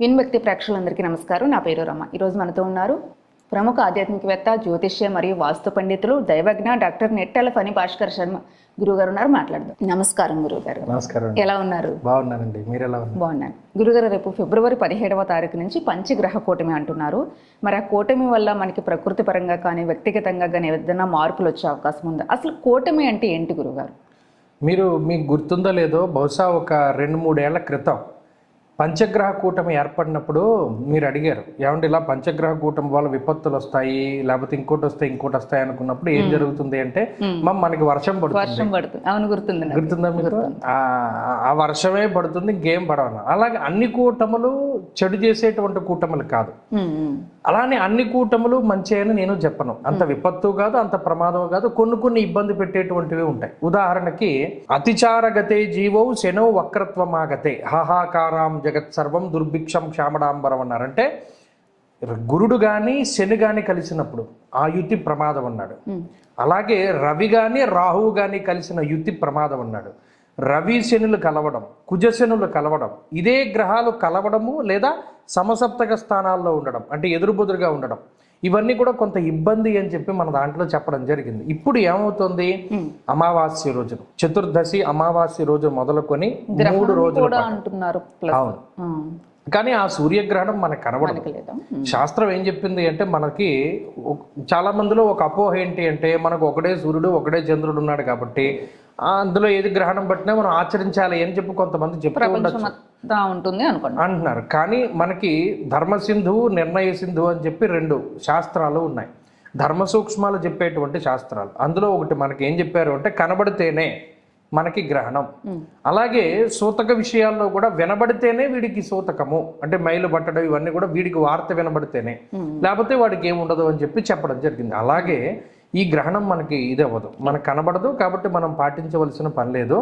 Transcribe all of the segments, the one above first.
విన్భక్తి ప్రేక్షకులందరికీ నమస్కారం. నా పేరు రమ ఈరోజు మనతో ఉన్నారు ప్రముఖ ఆధ్యాత్మికవేత్త జ్యోతిష్య మరియు వాస్తు పండితులు దైవజ్ఞ డాక్టర్ నెట్టెల ఫణి భాస్కర్ శర్మ గురుగారు ఉన్నారు. మాట్లాడదాం. నమస్కారం గురుగారు. నమస్కారం ఎలా ఉన్నారు? బాగున్నానండి. మీరు ఎలా ఉన్నారు? బాగున్నాను. గురుగారు రేపు ఫిబ్రవరి పదిహేడవ తారీఖు నుంచి పంచగ్రహ కూటమి అంటున్నారు. మరి ఆ కూటమి వల్ల మనకి ప్రకృతి పరంగా కానీ వ్యక్తిగతంగా కానీ ఏదైనా మార్పులు వచ్చే అవకాశం ఉందా? అసలు కూటమి అంటే ఏంటి గురుగారు? మీరు మీకు గుర్తుందో లేదో బహుశా ఒక రెండు మూడేళ్ళ క్రితం పంచగ్రహ కూటమి ఏర్పడినప్పుడు మీరు అడిగారు ఏమంటే ఇలా పంచగ్రహ కూటమి వల్ల విపత్తులు వస్తాయి లేకపోతే ఇంకోటి వస్తాయి ఇంకోటి వస్తాయి అనుకున్నప్పుడు ఏం జరుగుతుంది అంటే మా మనకి వర్షం పడుతుంది. వర్షం పడుతుంది. అవును గుర్తుంది. గుర్తుందా మీకు? ఆ- ఆ వర్షమే పడుతుంది ఇంకేం పడవను అలాగే అన్ని కూటములు చెడు చేసేటువంటి కూటములు కాదు. అలానే అన్ని కూటములు మంచి అని నేను చెప్పను. అంత విపత్తు కాదు అంత ప్రమాదం కాదు కొన్ని కొన్ని ఇబ్బంది పెట్టేటువంటివి ఉంటాయి. ఉదాహరణకి అతిచారగతే జీవౌ శనౌ వక్రత్వమాగతే హాహాకారాం జగత్ సర్వం దుర్భిక్షం క్షామడాంబరం అన్నారంటే గురుడు కానీ శని కానీ కలిసినప్పుడు ఆ యుతి ప్రమాదం అన్నాడు అలాగే రవి కానీ రాహువు కానీ కలిసిన యుతి ప్రమాదం అన్నాడు రవి శనులు కలవడం కుజశనులు కలవడం ఇదే గ్రహాలు కలవడము లేదా సమసప్తక స్థానాల్లో ఉండడం అంటే ఎదురుబుదురుగా ఉండడం ఇవన్నీ కూడా కొంత ఇబ్బంది అని చెప్పి మన దాంట్లో చెప్పడం జరిగింది. ఇప్పుడు ఏమవుతుంది? అమావాస్య రోజున చతుర్దశి అమావాస్య రోజు మొదలుకొని మూడు రోజులు అంటున్నారు అవును. కానీ ఆ సూర్యగ్రహణం మనకు కనబడదు. శాస్త్రం ఏం చెప్పింది అంటే మనకి చాలా మందిలో ఒక అపోహ ఏంటి అంటే మనకు ఒకడే సూర్యుడు ఒకడే చంద్రుడు ఉన్నాడు కాబట్టి అందులో ఏది గ్రహణం పట్టినా మనం ఆచరించాలి అని చెప్పి కొంతమంది చెప్తూ ఉండొచ్చు. మొత్తం ఉంటుంది అనుకోండి. అంటున్నారు. కానీ మనకి ధర్మ సింధువు నిర్ణయ సింధువు అని చెప్పి రెండు శాస్త్రాలు ఉన్నాయి. ధర్మ సూక్ష్మాలు చెప్పేటువంటి శాస్త్రాలు. అందులో ఒకటి మనకి ఏం చెప్పారు అంటే కనబడితేనే మనకి గ్రహణం. అలాగే సూతక విషయాల్లో కూడా వినబడితేనే వీడికి సూతకము. అంటే మైలు పట్టడం ఇవన్నీ కూడా వీడికి వార్త వినబడితేనే. లేకపోతే వాడికి ఏముండదు అని చెప్పి చెప్పడం జరిగింది. అలాగే ఈ గ్రహణం మనకి ఇది అవ్వదు. మనకు కనబడదు కాబట్టి మనం పాటించవలసిన పని లేదు.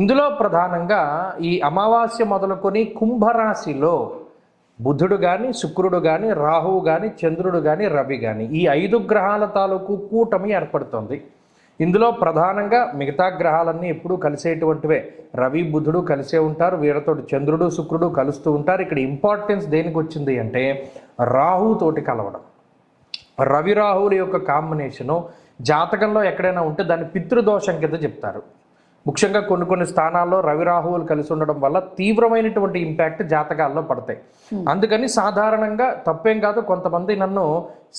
ఇందులో ప్రధానంగా ఈ అమావాస్య మొదలుకొని కుంభరాశిలో బుధుడు కానీ శుక్రుడు కానీ రాహువు కానీ చంద్రుడు కానీ రవి కానీ ఈ ఐదు గ్రహాల తాలూకు కూటమి ఏర్పడుతుంది. ఇందులో ప్రధానంగా మిగతా గ్రహాలన్నీ ఎప్పుడూ కలిసేటువంటివే. రవి బుధుడు కలిసే ఉంటారు. వీళ్ళతో చంద్రుడు శుక్రుడు కలుస్తూ ఉంటారు. ఇక్కడ ఇంపార్టెన్స్ దేనికి వచ్చింది అంటే రాహుతోటి కలవడం. రవి రాహువుల యొక్క కాంబినేషను జాతకంలో ఎక్కడైనా ఉంటే దాన్ని పితృదోషం కింద చెప్తారు. ముఖ్యంగా కొన్ని కొన్ని స్థానాల్లో రవి రాహువులు కలిసి ఉండడం వల్ల తీవ్రమైనటువంటి ఇంపాక్ట్ జాతకాల్లో పడతాయి. అందుకని సాధారణంగా తప్పేం కాదు కొంతమంది నన్ను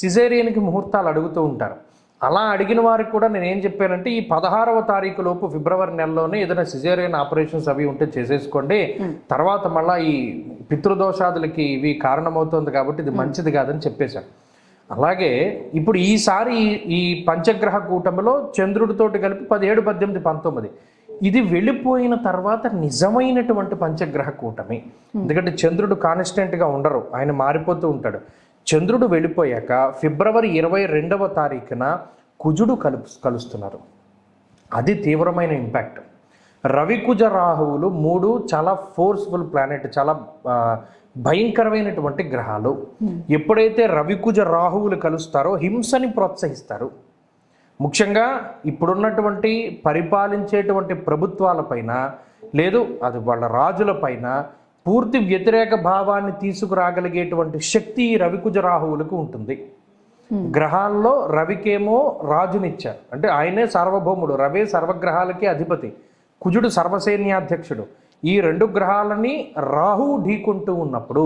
సిజేరియన్కి ముహూర్తాలు అడుగుతూ ఉంటారు. అలా అడిగిన వారికి కూడా నేను ఏం చెప్పానంటే ఈ పదహారవ తారీఖు లోపు ఫిబ్రవరి నెలలోనే ఏదైనా సిజేరియన్ ఆపరేషన్స్ అవి ఉంటే చేసేసుకోండి. తర్వాత మళ్ళీ ఈ పితృదోషాదులకి ఇవి కారణమవుతుంది కాబట్టి ఇది మంచిది కాదని చెప్పేశాను అలాగే ఇప్పుడు ఈసారి ఈ- పంచగ్రహ కూటమిలో చంద్రుడితోటి కలిపి పదిహేడు పద్దెనిమిది పంతొమ్మిది. ఇది వెళ్ళిపోయిన తర్వాత నిజమైనటువంటి పంచగ్రహ కూటమి. ఎందుకంటే చంద్రుడు కాన్స్టెంట్గా ఉండరు ఆయన మారిపోతూ ఉంటాడు. చంద్రుడు వెళ్ళిపోయాక ఫిబ్రవరి ఇరవై రెండవ తారీఖున కుజుడు కలుపు కలుస్తున్నారు. అది తీవ్రమైన ఇంపాక్ట్. రవికుజ రాహువులు మూడు చాలా ఫోర్స్ఫుల్ ప్లానెట్ చాలా భయంకరమైనటువంటి గ్రహాలు. ఎప్పుడైతే రవికుజ రాహువులు కలుస్తారో హింసని ప్రోత్సహిస్తారు. ముఖ్యంగా ఇప్పుడున్నటువంటి పరిపాలించేటువంటి ప్రభుత్వాలపైన లేదు అది వాళ్ళ రాజులపైన పూర్తి వ్యతిరేక భావాన్ని తీసుకురాగలిగేటువంటి శక్తి ఈ రవికుజ రాహువులకు ఉంటుంది. గ్రహాల్లో రవికేమో రాజునిచ్చారు. అంటే ఆయనే సార్వభౌముడు రవే సర్వగ్రహాలకి అధిపతి. కుజుడు సర్వసైన్యాధ్యక్షుడు. ఈ రెండు గ్రహాలని రాహు ఢీకొంటూ ఉన్నప్పుడు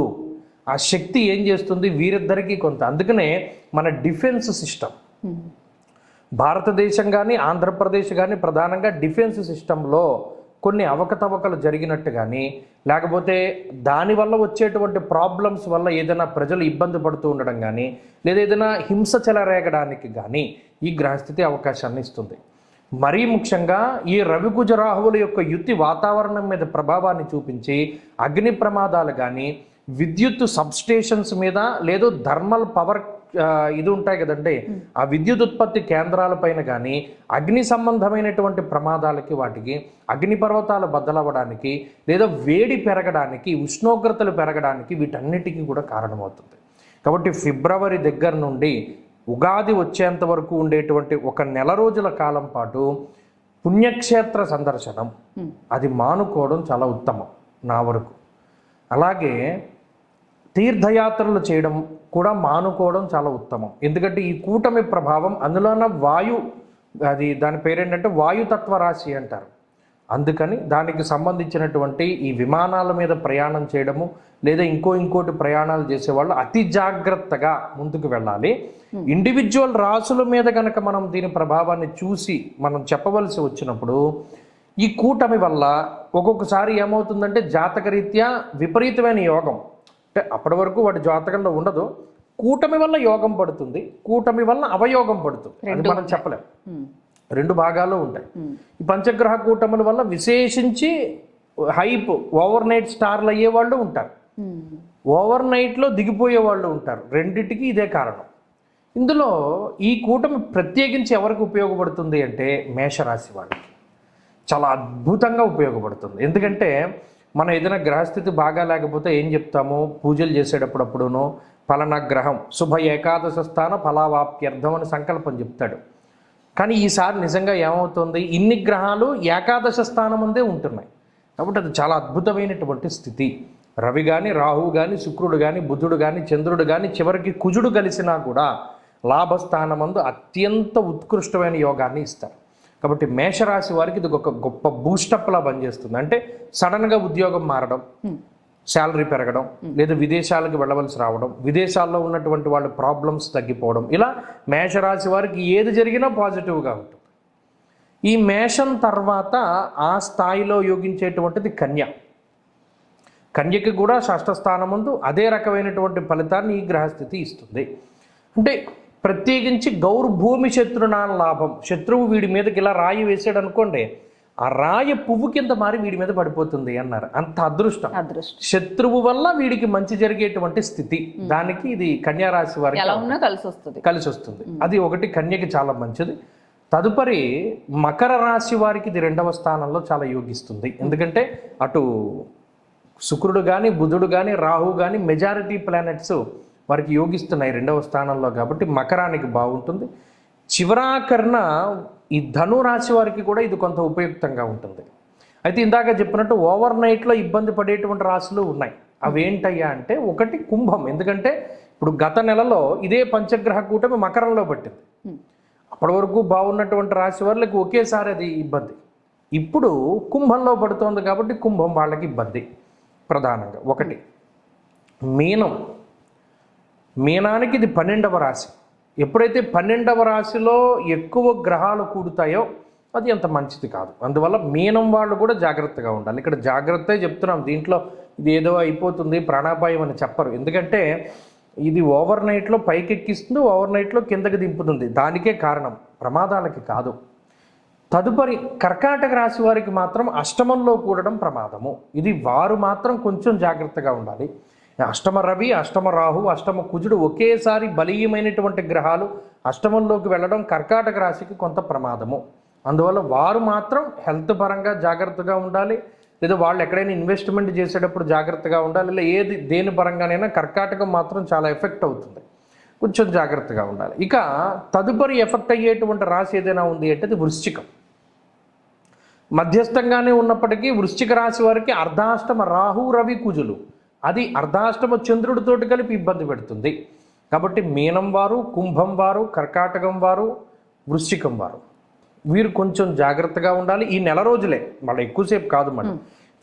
ఆ శక్తి ఏం చేస్తుంది? వీరిద్దరికీ కొంత. అందుకనే మన డిఫెన్స్ సిస్టమ్. భారతదేశం కానీ ఆంధ్రప్రదేశ్ కానీ ప్రధానంగా డిఫెన్స్ సిస్టంలో కొన్ని అవకతవకలు జరిగినట్టు కానీ లేకపోతే దానివల్ల వచ్చేటువంటి ప్రాబ్లమ్స్ వల్ల ఏదైనా ప్రజలు ఇబ్బంది పడుతూ ఉండడం కానీ లేదా ఏదైనా హింస చెలరేగడానికి కానీ ఈ గ్రహస్థితి అవకాశాన్ని ఇస్తుంది. మరీ ముఖ్యంగా ఈ రవికుజ రాహువుల యొక్క యుతి వాతావరణం మీద ప్రభావాన్ని చూపించి అగ్ని ప్రమాదాలు కానీ విద్యుత్ సబ్స్టేషన్స్ మీద లేదు థర్మల్ పవర్ ఇది ఉంటాయి కదండి ఆ విద్యుత్ ఉత్పత్తి కేంద్రాలపైన కానీ అగ్ని సంబంధమైనటువంటి ప్రమాదాలకి వాటికి అగ్ని పర్వతాలు బద్దలవ్వడానికి లేదా వేడి పెరగడానికి ఉష్ణోగ్రతలు పెరగడానికి వీటన్నిటికీ కూడా కారణమవుతుంది. కాబట్టి ఫిబ్రవరి దగ్గర నుండి ఉగాది వచ్చేంత వరకు ఉండేటువంటి ఒక నెల రోజుల కాలం పాటు పుణ్యక్షేత్ర సందర్శనం. అది మానుకోవడం చాలా ఉత్తమం నా వరకు. అలాగే తీర్థయాత్రలు చేయడం కూడా మానుకోవడం చాలా ఉత్తమం. ఎందుకంటే ఈ కూటమి ప్రభావం అందులోన వాయు అది దాని పేరేంటంటే వాయుతత్వ రాశి అంటారు. అందుకని దానికి సంబంధించినటువంటి ఈ విమానాల మీద ప్రయాణం చేయడము లేదా ఇంకో ఇంకోటి ప్రయాణాలు చేసేవాళ్ళు అతి జాగ్రత్తగా ముందుకు వెళ్ళాలి. ఇండివిజువల్ రాసుల మీద కనుక మనం దీని ప్రభావాన్ని చూసి మనం చెప్పవలసి వచ్చినప్పుడు ఈ కూటమి వల్ల ఒక్కొక్కసారి ఏమవుతుందంటే జాతకరీత్యా విపరీతమైన యోగం. అంటే అప్పటి వరకు వాడి జాతకంలో ఉండదు. కూటమి వల్ల యోగం పడుతుంది. కూటమి వల్ల అవయోగం పడుతుంది. అది మనం చెప్పలేం. ఉమ్, రెండు భాగాలు ఉంటాయి. ఈ పంచగ్రహ కూటముల వల్ల విశేషించి హైప్ ఓవర్ నైట్ స్టార్లు అయ్యే వాళ్ళు ఉంటారు. ఓవర్ నైట్లో దిగిపోయే వాళ్ళు ఉంటారు. రెండిటికి ఇదే కారణం. ఇందులో ఈ కూటమి ప్రత్యేకించి ఎవరికి ఉపయోగపడుతుంది అంటే మేషరాశి వాళ్ళకి. చాలా అద్భుతంగా ఉపయోగపడుతుంది. ఎందుకంటే మనం ఏదైనా గ్రహస్థితి బాగా లేకపోతే ఏం చెప్తాము? పూజలు చేసేటప్పుడప్పుడును ఫలానా గ్రహం శుభ ఏకాదశ స్థాన ఫలావాప్యర్థం అని సంకల్పం చెప్తాడు. కానీ ఈసారి నిజంగా ఏమవుతుంది? ఇన్ని గ్రహాలు ఏకాదశ స్థానం ముందే ఉంటున్నాయి. కాబట్టి అది చాలా అద్భుతమైనటువంటి స్థితి. రవి కానీ రాహువు కానీ శుక్రుడు కానీ బుధుడు కానీ చంద్రుడు కానీ చివరికి కుజుడు కలిసినా కూడా లాభస్థానమందు అత్యంత ఉత్కృష్టమైన యోగాన్ని ఇస్తారు. కాబట్టి మేషరాశి వారికి ఇది ఒక గొప్ప బూస్టప్లా పనిచేస్తుంది. అంటే సడన్గా ఉద్యోగం మారడం శాలరీ పెరగడం లేదా విదేశాలకు వెళ్ళవలసి రావడం విదేశాల్లో ఉన్నటువంటి వాళ్ళ ప్రాబ్లమ్స్ తగ్గిపోవడం ఇలా మేషరాశి వారికి ఏది జరిగినా పాజిటివ్గా ఉంటుంది. ఈ మేషం తర్వాత ఆ స్థాయిలో యోగించేటువంటిది కన్య. కన్యకి కూడా షష్ఠ స్థానం ముందు అదే రకమైనటువంటి ఫలితాన్ని ఈ గ్రహస్థితి ఇస్తుంది. అంటే ప్రత్యేకించి గౌర్భూమి శత్రునాన్ లాభం శత్రువు వీడి మీదకి ఇలా రాయి వేసాడు అనుకోండి ఆ రాయి పువ్వు కింద మారి వీడి మీద పడిపోతుంది అన్నారు. అంత అదృష్టం. అదృష్టం. శత్రువు వల్ల వీడికి మంచి జరిగేటువంటి స్థితి. దానికి ఇది కన్యా రాశి వారికి ఎలా ఉన్నా కలిసి వస్తుంది కలిసి వస్తుంది అది ఒకటి కన్యకి చాలా మంచిది. తదుపరి మకర రాశి వారికి ఇది రెండవ స్థానంలో చాలా యోగిస్తుంది. ఎందుకంటే అటు శుక్రుడు కానీ బుధుడు కానీ రాహు కానీ మెజారిటీ ప్లానెట్స్ వారికి యోగిస్తున్నాయి రెండవ స్థానంలో కాబట్టి మకరానికి బాగుంటుంది. చివరాకరణ ఈ ధను రాశి వారికి కూడా ఇది కొంత ఉపయుక్తంగా ఉంటుంది. అయితే ఇందాక చెప్పినట్టు ఓవర్ నైట్లో ఇబ్బంది పడేటువంటి రాశులు ఉన్నాయి. అవి ఏంటయ్యా అంటే ఒకటి కుంభం. ఎందుకంటే ఇప్పుడు గత నెలలో ఇదే పంచగ్రహ కూటమి మకరంలో పట్టింది. అప్పటి వరకు బాగున్నటువంటి రాశి వాళ్ళకి ఒకేసారి అది ఇబ్బంది. ఇప్పుడు కుంభంలో పడుతోంది కాబట్టి కుంభం వాళ్ళకి ఇబ్బంది ప్రధానంగా. ఒకటి మీనం. మీనానికి ఇది పన్నెండవ రాశి. ఎప్పుడైతే పన్నెండవ రాశిలో ఎక్కువ గ్రహాలు కూడుతాయో అది అంత మంచిది కాదు. అందువల్ల మీనం వాళ్ళు కూడా జాగ్రత్తగా ఉండాలి. ఇక్కడ జాగ్రత్త చెప్తున్నాం. దీంట్లో ఇది ఏదో అయిపోతుంది ప్రాణాపాయం అని చెప్పరు. ఎందుకంటే ఇది ఓవర్ నైట్లో పైకెక్కిస్తుంది ఓవర్ నైట్లో కిందకి దింపుతుంది. దానికే కారణం ప్రమాదాలకి కాదు. తదుపరి కర్కాటక రాశి వారికి మాత్రం అష్టమంలో కూడడం ప్రమాదము. ఇది వారు మాత్రం కొంచెం జాగ్రత్తగా ఉండాలి. అష్టమ రవి అష్టమ రాహు అష్టమ కుజుడు ఒకేసారి బలీయమైనటువంటి గ్రహాలు అష్టమంలోకి వెళ్ళడం కర్కాటక రాశికి కొంత ప్రమాదము. అందువల్ల వారు మాత్రం హెల్త్ పరంగా జాగ్రత్తగా ఉండాలి. లేదా వాళ్ళు ఎక్కడైనా ఇన్వెస్ట్మెంట్ చేసేటప్పుడు జాగ్రత్తగా ఉండాలి. లేదా ఏది దేని పరంగానైనా కర్కాటకం మాత్రం చాలా ఎఫెక్ట్ అవుతుంది. కొంచెం జాగ్రత్తగా ఉండాలి. ఇక తదుపరి ఎఫెక్ట్ అయ్యేటువంటి రాశి ఏదైనా ఉంది అంటే అది వృశ్చికం. మధ్యస్థంగానే ఉన్నప్పటికీ వృశ్చిక రాశి వారికి అర్ధాష్టమ రాహు రవి కుజులు. అది అర్ధాష్టమ చంద్రుడితోటి కలిపి ఇబ్బంది పెడుతుంది. కాబట్టి మీనం వారు కుంభం వారు కర్కాటకం వారు వృశ్చికం వారు. వీరు కొంచెం జాగ్రత్తగా ఉండాలి. ఈ నెల రోజులే. మళ్ళీ ఎక్కువసేపు కాదు మరి.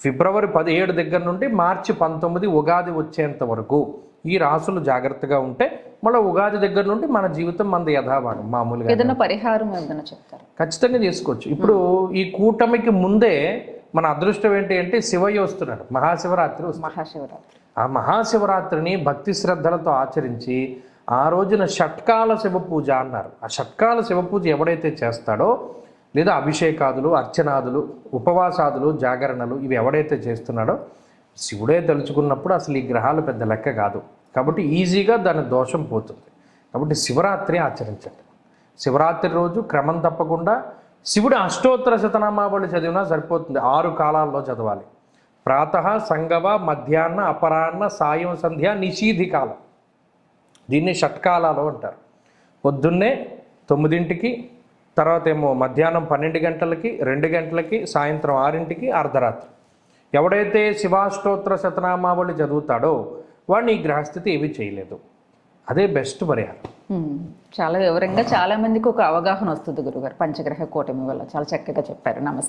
ఫిబ్రవరి పదిహేడు దగ్గర నుండి మార్చి పంతొమ్మిది ఉగాది వచ్చేంత వరకు ఈ రాసులు జాగ్రత్తగా ఉంటే మళ్ళీ ఉగాది దగ్గర నుండి మన జీవితం మన యథాభాగం మామూలుగా ఏదైనా పరిహారం ఏదైనా చెప్తారు? ఖచ్చితంగా చేసుకోవచ్చు. ఇప్పుడు ఈ కూటమికి ముందే మన అదృష్టం ఏంటి అంటే శివయ్య వస్తున్నాడు. మహాశివరాత్రి మహాశివరాత్రి. ఆ మహాశివరాత్రిని భక్తి శ్రద్ధలతో ఆచరించి ఆ రోజున షట్కాల శివ పూజ అన్నారు. ఆ షట్కాల శివ పూజ ఎవడైతే చేస్తాడో లేదా అభిషేకాదులు అర్చనాదులు ఉపవాసాదులు జాగరణలు ఇవి ఎవడైతే చేస్తున్నాడో శివుడే తలుచుకున్నప్పుడు అసలు ఈ గ్రహాలు పెద్ద లెక్క కాదు. కాబట్టి ఈజీగా దాని దోషం పోతుంది. కాబట్టి శివరాత్రి ఆచరించండి. శివరాత్రి రోజు క్రమం తప్పకుండా శివుడు అష్టోత్తర శతనామావళి చదివినా సరిపోతుంది. ఆరు కాలాల్లో చదవాలి. ప్రాత సంగవ మధ్యాహ్న అపరాహ్న సాయం సంధ్య నిషీధి కాలం. దీన్ని షట్కాలాలు అంటారు. పొద్దున్నే తొమ్మిదింటికి తర్వాత ఏమో మధ్యాహ్నం పన్నెండు గంటలకి రెండు గంటలకి సాయంత్రం ఆరింటికి అర్ధరాత్రి. ఎవడైతే శివాష్టోత్తర శతనామావళి చదువుతాడో వాడిని ఈ గ్రహస్థితి ఏమీ చేయలేదు. అదే బెస్ట్ పరిహారం. చాలా వివరంగా చాలా మందికి ఒక అవగాహన వస్తుంది గురుగారు. పంచగ్రహ కూటమి వల్ల. చాలా చక్కగా చెప్పారు. నమస్తే.